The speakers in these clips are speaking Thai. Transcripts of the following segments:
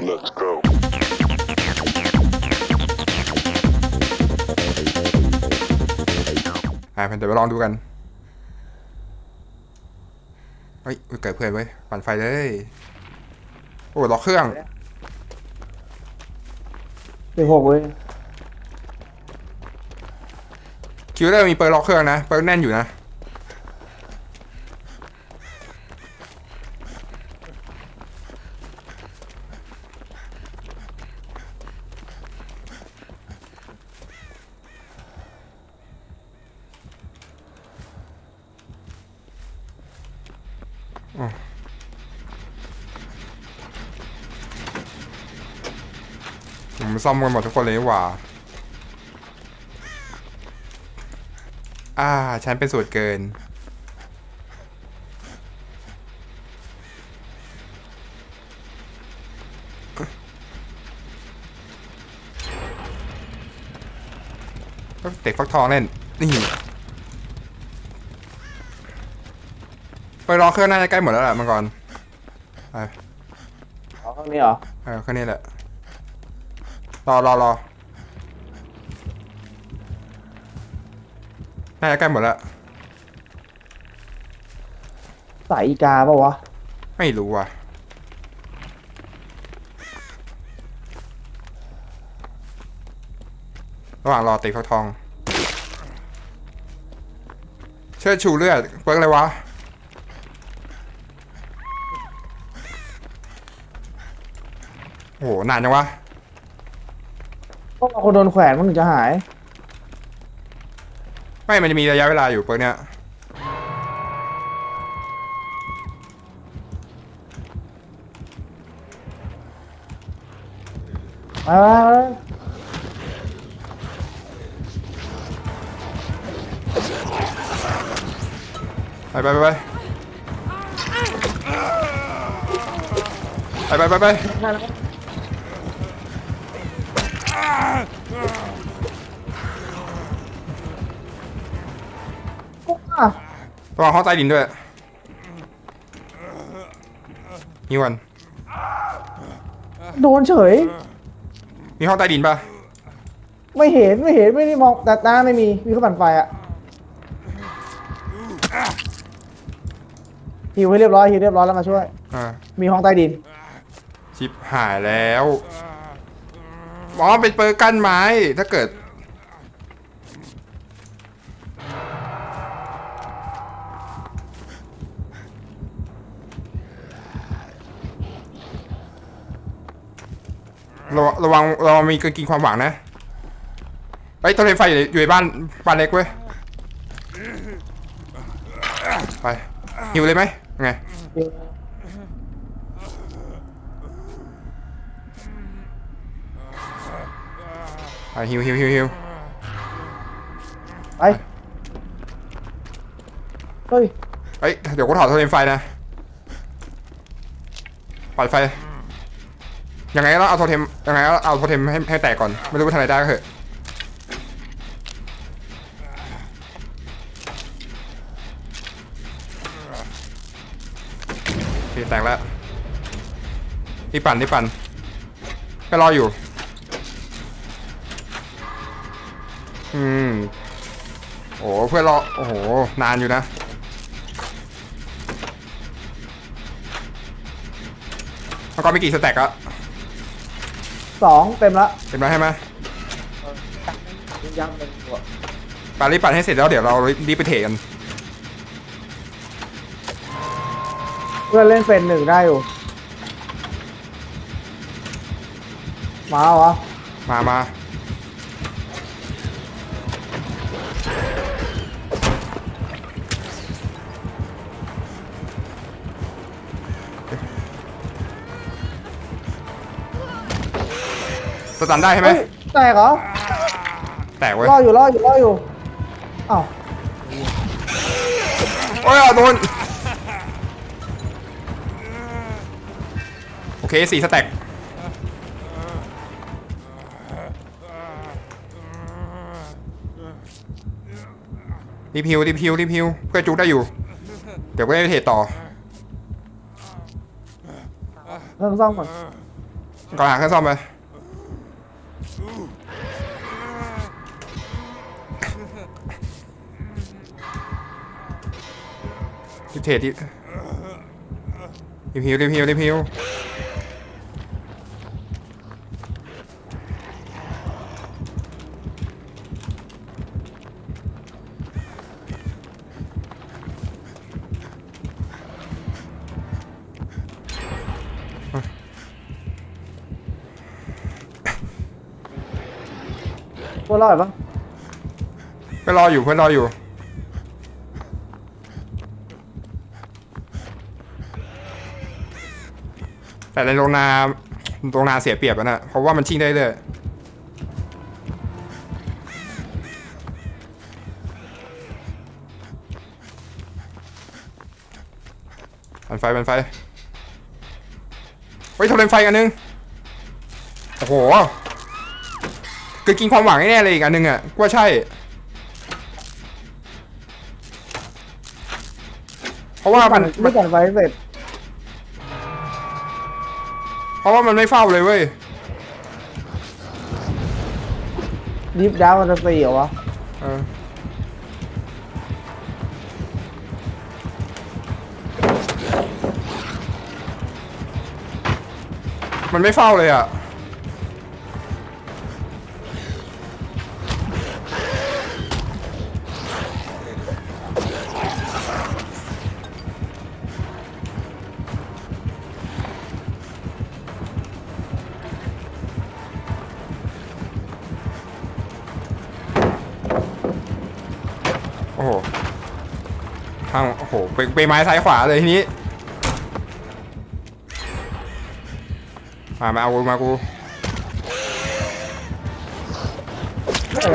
Let's go. อ่าเดี๋ยวไปลองดูกัน เฮ้ยอุ๊ยเกิดเพื่อนเว้ยปั่นไฟเลย โอ้ล็อกเครื่อง สิบหกเว้ยคิวเลอร์มีเปิร์ล็อกเครื่องนะ เปิร์แน่นอยู่นะ ผมซ่อมกันหมดทุกคนเลยนี่หว่าอ่า ฉันเป็นสูตรเกิน เด็กฟักทองเล่น นี่ ไปรอเครื่องน่าจะใกล้หมดแล้วแหละมังกรไปเอาข้างนี้เหรอ เออแค่นี้แหละ รอรอรอน่าจะใกล้หมดแล้วสายอีกาเปล่าวะ ไม่รู้ว่ะระหว่างรอตีฟักทอง เชิดชูเลือดเปิร์กอะไรวะโอ้โหนานจังวะ ต้องเอาคนโดนแขวนมันถึงจะหาย ไม่มันจะมีระยะเวลาอยู่เปิร์กเนี้ยอ่าไปไปไปไปไปไปไปไปอะ ระวังห้องใต้ดินด้วยนี่วันโดนเฉย มีห้องใต้ดินปะไม่เห็นไม่เห็นไม่ได้มองแต่ตาไม่มีมีแค่ปั่นไฟอะหิวให้เรียบร้อยหิวเรียบร้อยแล้วมาช่วย อ่ามีห้องใต้ดินชิปหายแล้ว อ๋อเป็นเปอร์กั้นไม้ ถ้าเกิด ระวังระวังระวังมีเกินกินความหวังนะไอ้ยตัวเลนไฟอยู่อยู่ในบ้านบ้านเล็กเว้ย ไปหิวเลยไหมไง ไปหิวหิวหิวหิวไปเฮ้ยเอ้ยเดี๋ยวกูถอดโทรเลนไฟนะปัดไฟยังไงก็ต้องเอาโทรเทมยังไงก็เอาโทรเทมให้ให้แตกก่อน ไม่รู้ว่าทำอะไรได้ก็เถอะโอเคแตกแล้วรีบปั่นรีบปั่นก็รออยู่ อืม โอ้เพื่อนรอ โอ้โห นานอยู่นะมังกรมีกี่สแต็กอะสองเต็มละเต็มแล้วใช่ไหมยังเป็นตัวปารีบปั่นให้เสร็จแล้วเดี๋ยวเรารีบไปเทรดกัน เพื่อนเล่นเป็นหนึ่งได้อยู่ มาเหรอมามา สตันได้ใช่ไหมเฮ้ยแตกเหรอแตกเว้ยรออยู่รออยู่รออยู่อ้าวโอ้ยอะโดนโอเคสี่สแต็กรีบฮิวรีบฮิวรีบฮิวเพื่อจุกได้อยู่ เดี๋ยวก็ได้เทรดต่อเริ่มซ่อมก่อนก่อนหาเครื่องซ่อมไป รีบเทรดรีบรีบฮิวรีบฮิวรีบฮิว啊พวกรอดปะเพื่อนรออยู่เพื่อนรออยู่ แต่ในโรงนาโรงนาเสียเปรียบอะนะเพราะว่ามันชิงได้เลยปันไฟปันไฟเฮ้ยทำเลนไฟอันนึง โอ้โหเกิดกินความหวังแน่ๆเลยอีกอันนึงอะกว่าใช่เพราะว่ามันไม่ปั่นไฟเสร็จ เพราะว่ามันไม่เฝ้าเลยเว้ยดิฟดาวมันจะสี่เหรอวะเออมันไม่เฝ้าเลยอะ ไปไปไม้ซ้ายขวาเลยทีนี้มามาเอากูมากู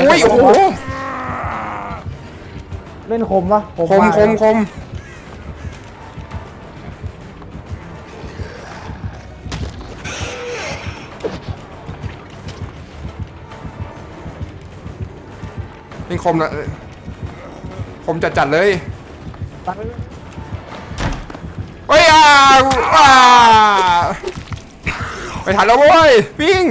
อุ้ยโอ้โหเล่นคมปะคมมากคมคมนี่คมนะคมจัดจัดๆเลยปั่นไป เฮ้ยอ่าอ่าไปทันแล้วเว้ยวิ่ง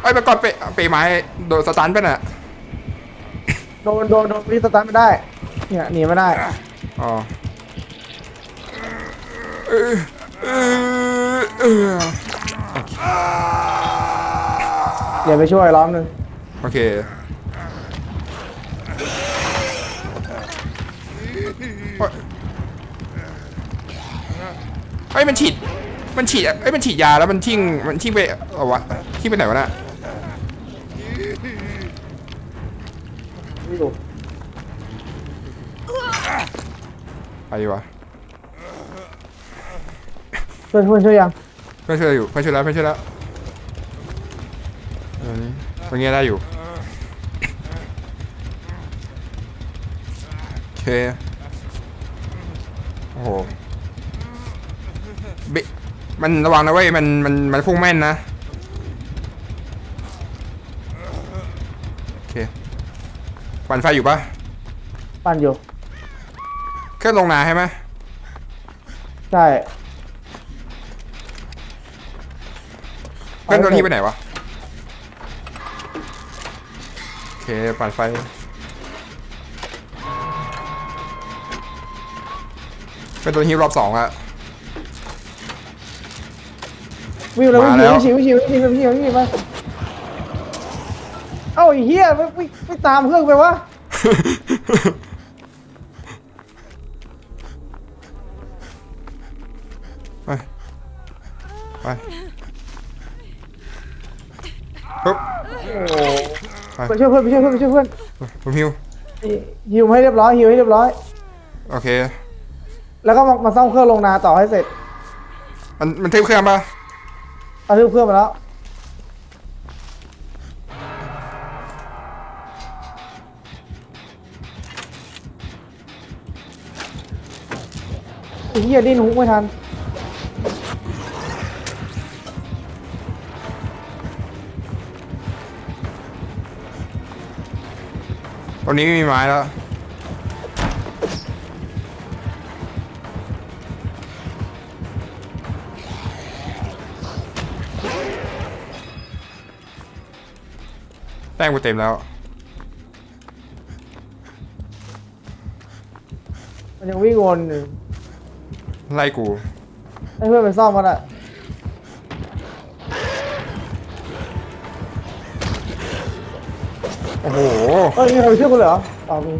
ไอ้ยไปก่อนเปเปไม้โดนสตันไปน่ะโดนโดนโดนรีสตาร์ทไม่ได้ เนี่ยหนีไม่ได้ อ๋อเออเออเออเดี๋ยวไปช่วยล้อมหนึ่งโอเค โอ๊ยเฮ้ยมันฉีด มันฉีดเอ้ยมันฉีดยาแล้วมันทิ้ง มันทิ้งไปเอาวะ ทิ้งไปไหนวะน่ะ ไม่รู้ไปดีวะช่วยช่วยช่วยยังเพื่อนช่วยอยู่เพื่อนช่วยแล้วเพื่อนช่วยแล้วเออนี่ตรงนี้ได้อยู่ โอเค โอ้โหบิมันระวังนะเว้ยมันมันมันพุ่งแม่นนะโอเคปั่นไฟอยู่ปะปั่นอยู่ เครื่องลงนาใช่ไหมใช่เครื่องตัวนี้ไปไหนวะโอเคปั่นไฟ เป็นตัวฮิวรอบสองอะ วิ่งเลยวิ่งมาแล้ว ชิววิ่งชิววิ่งชิววิ่งชิววิ่งชิวไปเอ้าไอ้เหี้ยไม่ไม่ไม่ตามเครื่องไปวะไป ไปปึ๊บไปไปช่วยเพื่อนไปช่วยเพื่อนไปช่วยเพื่อนผมฮิวฮิวให้เรียบร้อยฮิวให้เรียบร้อยโอเค แล้วก็มามาซ่อมเครื่องลงนาต่อให้เสร็จมันมันเทปเครื่องปะเอาทุกเครื่องมาแล้ว ไอ้เหี้ยดิ้นหุกไม่ทัน ตอนนี้ไม่มีไม้แล้ว ต้มกูเต็มแล้ว มันยังวิ่งวนอยู่ไล่กูให้เพื่อนไปซ่อมมันอะโอ้โหเอ้ยมีใครไปช่วยกูเลยเหรออ๋อมี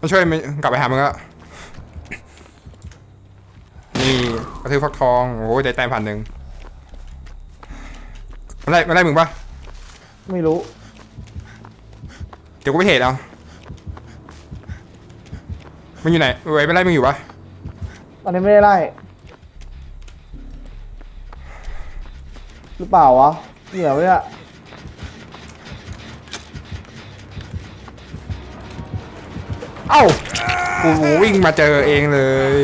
มาช่วยมันกลับไปหามึงอะนี่กระทืบฟักทองโอ้โหได้แต้มพันหนึ่ง มาไล่มาไล่มึงปะไม่รู้ เดี๋ยวกูไปเทรดเอามึงอยู่ไหนเว้ยไปไล่มึงอยู่ปะตอนนี้ไม่ได้ไล่หรือเปล่าวะเหนียวเนี่ยเอ้ากูวิ่งมาเจอเองเลย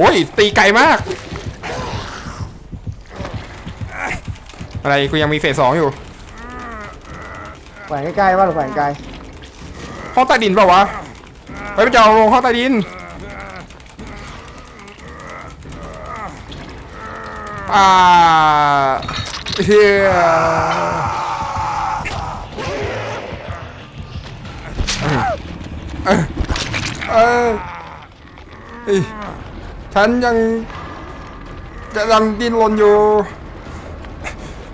โอ้โหตีไกลมาก อะไรกูยังมีเฟสสองอยู่แขวนใกล้ๆว่าหรือแขวนไกลห้องใต้ดินเปล่าวะไปไปเจ้าลงห้องใต้ดินอ่าเฮียเออเออเฮ้ย ฉันยังจะยังดิ้นรนอยู่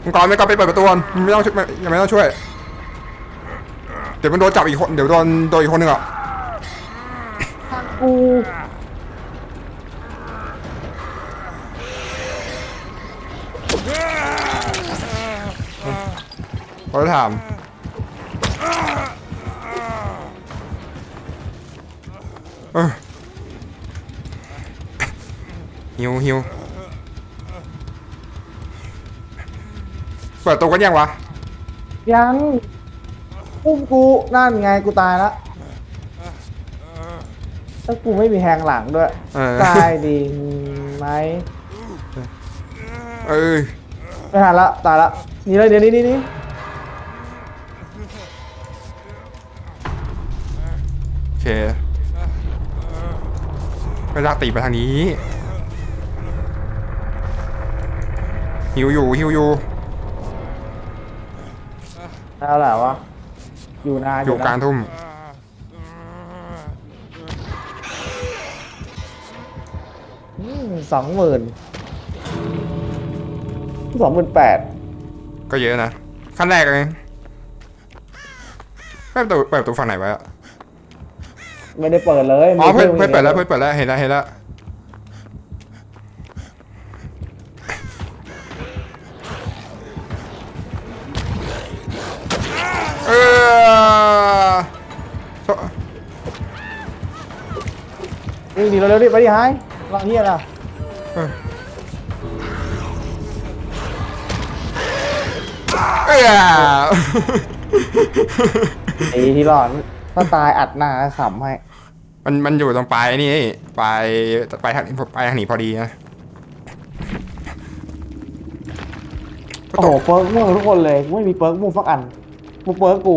มึงก่อนไม่ก่อนไปเปิดประตูก่อนมึงไม่ต้องช่วยไม่ยังไม่ต้องช่วย เดี๋ยวมันโดนจับอีกคน เดี๋ยวโดนโดนอีกคนหนึ่งอะกูเขาจะถามเออ หิวหิวเปิดตัวกันยังวะ ยังอุ้มกูนั่นไงกูตายละแล้วกูไม่มีแหงหลังด้วย เออ ตายดีไหมเออไม่ทันละตายละหนี่เลยเดี๋ยวนี้นี่นี่โอเคไปลากตีไปทางนี้ หิวอยู่หิวอยู่แล้วแหละวะอยู่นานอยู่นะกลางทุ่ม สองหมื่นสองหมื่นแปดก็เยอะนะขั้นแรกเองเปิดประตูเปิดประตูฝั่งไหนไว้อะไม่ได้เปิดเลยอ๋อมีเพื่อนคเพื่อนรื่องเปิดแล้วเพื่อนเปิดแล้วเห็นแล้วเห็นแล้ว วิ่งดีเร็วๆดิไปดิไฮรอเฮียล่ะเออเอยไอ้ที่รอดถ้าตายอัดหน้าขำให้ มันมันอยู่ตรงปลายนี่ปลายปลายทางปลายทางหนีพอดีนะโอ้โหเปิร์กม่วงทุกคนเลยกูไม่มีเปิร์กม่วงสักอันกูเปิร์กกู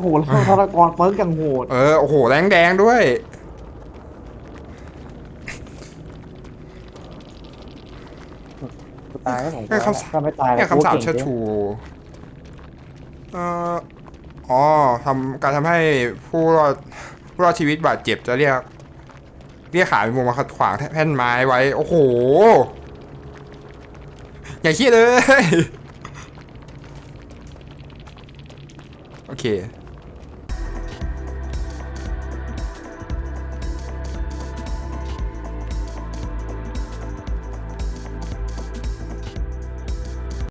โอ้โหแล้วทรกรเปิร์กอย่างโหดเออ โอ้โหแดงแดงด้วยกูตายก็ของกูเนี่ยคำถ้าไม่ตายเนี่ยกูคำสาปเก่งเชิดจริงชูเอ่ออ๋อทำการทำให้ผู้รอดผู้รอดชีวิตบาดเจ็บจะเรียก เรียกขาเป็นมุมมาขัดขวางแท่นไม้ไว้ โอ้โห อย่าคิดเลย โอเค